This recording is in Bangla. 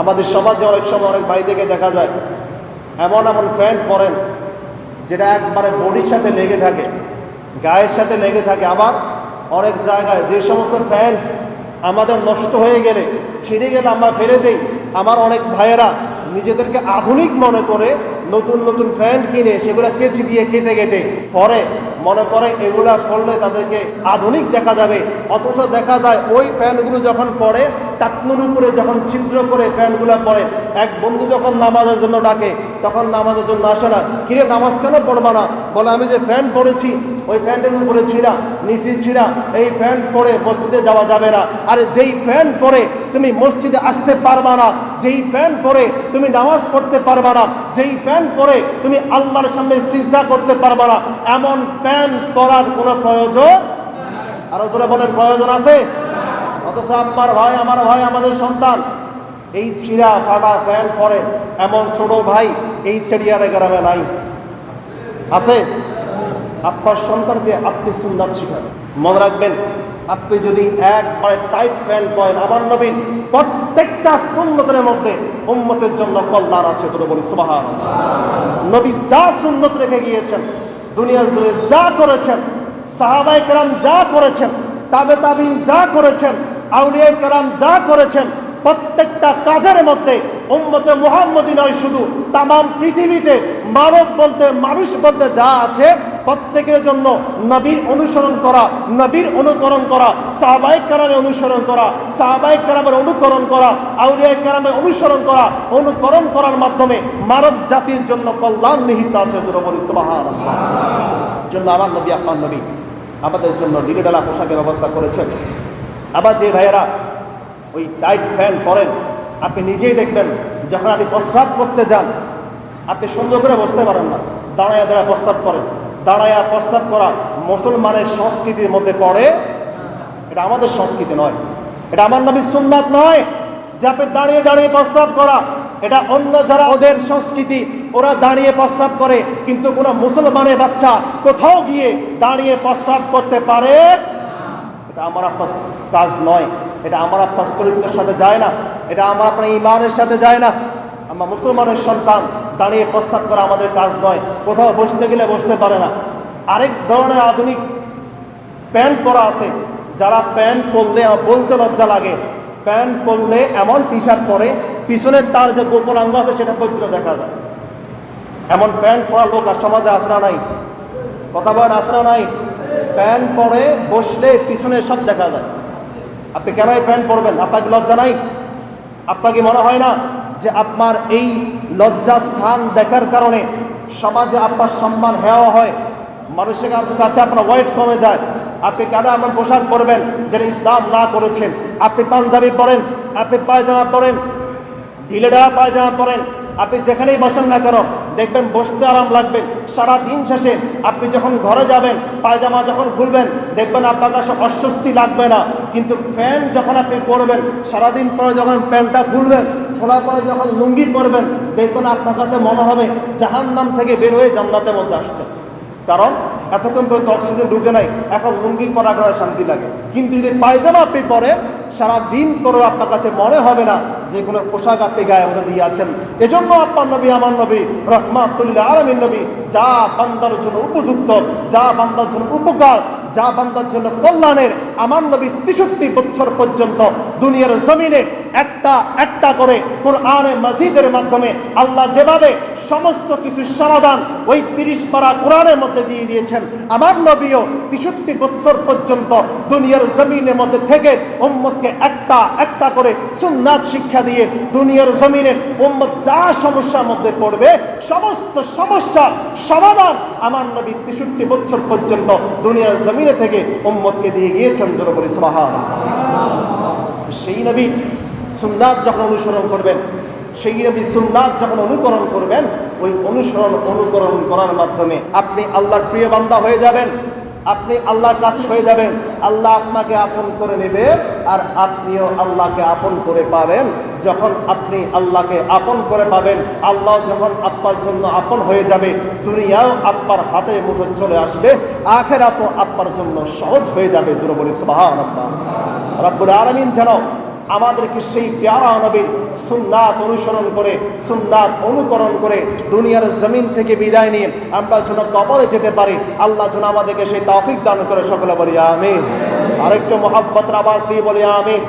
আমাদের সমাজে অনেক সময় অনেক ভাইদেরকে দেখা যায়, এমন এমন প্যান্ট পরেন যেটা একবারে বডির সাথে লেগে থাকে, গায়ের সাথে লেগে থাকে। আবার অনেক জায়গায় যে সমস্ত প্যান্ট আমাদের নষ্ট হয়ে গেলে, ছিঁড়ে গেলে আমরা ফেলে দিই। আমার অনেক ভাইয়েরা নিজেদেরকে আধুনিক মনে করে নতুন নতুন প্যান্ট কিনে সেগুলো কেচি দিয়ে কেটে কেটে পরে মনে করে এগুলা ফললে তাদেরকে আধুনিক দেখা যাবে। অথচ দেখা যায় ওই প্যান্টগুলো যখন পরে টাকনুর উপরে যখন ছিদ্র করে প্যান্টগুলো পরে এক বন্ধু যখন নামাজের জন্য ডাকে, তখন নামাজের জন্য আসে না। কিরে, নামাজ কেন পড়বা না? বলে, আমি যে ফ্যান পড়েছি, ওই ফ্যানটার উপরে ছিঁড়া, নিচে ছিঁড়া, এই ফ্যান পরে মসজিদে যাওয়া যাবে না। আরে, যেই ফ্যান পরে তুমি মসজিদে আসতে পারবা না। যেই ফ্যান পরে তুমি নামাজ পড়তে পারবা না। যেই ফ্যান পরে তুমি আল্লাহর সামনে সিজদা করতে পারবা না। এমন প্যান পরার কোনো প্রয়োজন আরও জোরে বলেন, প্রয়োজন আছে? অথচ আপনার ভাই, আমার ভাই, আমাদের সন্তান। এই ছিঁড়া, ফাটা, ফ্যান পরে এমন ছোট ভাই এই চেড়িয়ারে গ্রামে নাই। আছে? আপনার সন্তানকে আপনি সুন্দর শিখাবেন মনে রাখবেন, আপনি যদি একবারে টাইট ফ্যান পয়েন আমার নবীন প্রত্যেকটা সুন্নতের মধ্যে উম্মতের জন্য কল্যাণ আছে তোরা বলি সুবাহ নবী যা সুন্নত রেখে গিয়েছেন দুনিয়া জুড়ে যা করেছেন সাহাবাই কেরাম যা করেছেন, তাবে তাবিন যা করেছেন আউলিয়া কেরাম যা করেছেন, প্রত্যেকটা কাজের মধ্যে উম্মতে মুহাম্মদী নয় শুধু তাম পৃথিবীতে মানব বলতে, মানুষ বলতে যা আছে, প্রত্যেকের জন্য নবীর অনুসরণ করা, নবীর অনুকরণ করা সাহবাইক কারামে অনুসরণ করা সাহবাইক কারামের অনুকরণ করা আউলিয়া কারামে অনুসরণ করা, অনুকরণ করার মাধ্যমে মানব জাতির জন্য কল্যাণ নিহিত আছে জন্য আমার নবী, আপনার নবী, আমাদের জন্য ডিলিডালা পোশাকের ব্যবস্থা করেছেন। আবার যে ভাইয়েরা ওই টাইট ফ্যান পরেন, আপনি নিজেই দেখবেন যখন আপনি প্রস্রাব করতে যান, আপনি সুন্দর করে বসতে পারেন না। দাঁড়ায়া দাঁড়ায় প্রস্রাব করেন। দাঁড়ায়া প্রস্রাব করা মুসলমানের সংস্কৃতির মধ্যে পড়ে, এটা আমাদের সংস্কৃতি নয়। এটা আমার নবী সুন্নাত নয় যে আপনি দাঁড়িয়ে দাঁড়িয়ে প্রস্রাব করা। এটা অন্য যারা ওদের সংস্কৃতি, ওরা দাঁড়িয়ে প্রস্রাব করে, কিন্তু কোনো মুসলমানের বাচ্চা কোথাও গিয়ে দাঁড়িয়ে প্রস্রাব করতে পারে এটা আমার আপনার কাজ নয়। এটা আমার আপনার চরিত্রের সাথে যায় না। এটা আমার আপনার ইমানের সাথে যায় না। আমরা মুসলমানের সন্তান, দাঁড়িয়ে প্রস্তাব করা আমাদের কাজ নয়। কোথাও বসতে গেলে বসতে পারে না। আরেক ধরনের আধুনিক প্যান্ট পরা আছে। যারা প্যান্ট পরলে বলতে লজ্জা লাগে। প্যান্ট পরলে এমন টি শার্ট পরে, পিছনের তার যে গোপন অঙ্গ আছে, সেটা পর্যন্ত দেখা যায়। এমন প্যান্ট পরা লোক আর সমাজে আসে না নাই? কথা বলেন, আসে না নাই? প্যান্ট পরে বসলে পিছনে সব দেখা যায়। আপনি কেন এই প্যান্ট পরবেন? আপনার কি লজ্জা নাই? আপনাকে মনে হয় না যে আপনার এই লজ্জা স্থান দেখার কারণে সমাজে আপনার সম্মান হেওয়া হয়? মানুষের কাছে আপনার ওয়েট কমে যায়। আপনি কেন এমন পোশাক পরবেন যেটা ইসলাম না করেছেন? আপনি পাঞ্জাবি পরেন, আপনি পায়জামা পরেন ঢিলেডা পায়জামা পরেন আপনি যেখানেই বসেন না কেন, দেখবেন বসতে আরাম লাগবে। সারা দিন শেষে আপনি যখন ঘরে যাবেন, পায়জামা যখন খুলবেন, দেখবেন আপনার কাছে অস্বস্তি লাগবে না। কিন্তু ফ্যান যখন আপনি পরবেন, সারাদিন পরে যখন প্যান্টটা খুলবেন, খোলার পরে যখন লুঙ্গি পরবেন, দেখবেন আপনার কাছে মনে হবে জাহান নাম থেকে বের হয়ে জান্নাতের মধ্যে আসছে। কারণ এতক্ষণ পর্যন্ত অক্সিজেন ঢুকে নাই, এখন লুঙ্গি পরা আপনার শান্তি লাগে। কিন্তু যদি পায়জামা আপনি পরেন সারা দিন পরেও আপনার কাছে মনে হবে না যে কোনো পোশাক আপনি গায়ে মধ্যে দিয়ে আছেন। এজন্য আপনার নবী, আমার নবী রহমাতুল্লাহ আলমীর নবী, যা বান্দার জন্য উপযুক্ত, যা বান্দার জন্য উপকার, যা বান্দার জন্য কল্যাণের আমার নবী তেষট্টি বছর পর্যন্ত দুনিয়ার জমিনে একটা একটা করে কোরআনে মসজিদের মাধ্যমে আল্লাহ যেভাবে সমস্ত কিছু সমাধান ওই তিরিশ পারা কোরআনের মধ্যে দিয়ে দিয়েছেন, আমার নবীও তেষট্টি বছর পর্যন্ত দুনিয়ার জমিনের মধ্যে থেকে উম্মতকে একটা একটা করে সুন্নাত শিক্ষা দিয়ে দুনিয়ার জমিনে উম্মত যা সমস্যার মধ্যে পড়বে, সমস্ত সমস্যা সমাধান আমার নবী তেষট্টি বছর পর্যন্ত দুনিয়ার জমিনে থেকে উম্মতকে দিয়ে গিয়েছেন। জোর বলি সুবহান সেই নবী সুন্নাত যখন অনুসরণ করবেন, সেই নবী সুন্নাত যখন অনুকরণ করবেন, ওই অনুসরণ অনুকরণ করার মাধ্যমে আপনি আল্লাহর প্রিয় বান্দা হয়ে যাবেন। আপনি আল্লাহর কাছে হয়ে যাবেন। আল্লাহ আপনাকে আপন করে নেবে আর আপনিও আল্লাহকে আপন করে পাবেন। যখন আপনি আল্লাহকে আপন করে পাবেন, আল্লাহ যখন আপনার জন্য আপন হয়ে যাবে, দুনিয়াও আপনার হাতে মুঠো চলে আসবে, আখেরাতও আপনার জন্য সহজ হয়ে যাবে। জোর বলি সুবাহ রব্বুল আলমিন যেন আমাদেরকে সেই প্যারা নবীর সুন্নাত অনুসরণ করে, সুন্নাত অনুকরণ করে দুনিয়ার জমিন থেকে বিদায় নিয়ে আমরা যেন কবলে যেতে পারি, আল্লাহ যেন আমাদেরকে সেই তফিক দান করে সকলে বলি আমি আরেকটু মোহাব্বতের আবাস দিয়ে বলি, আমিন।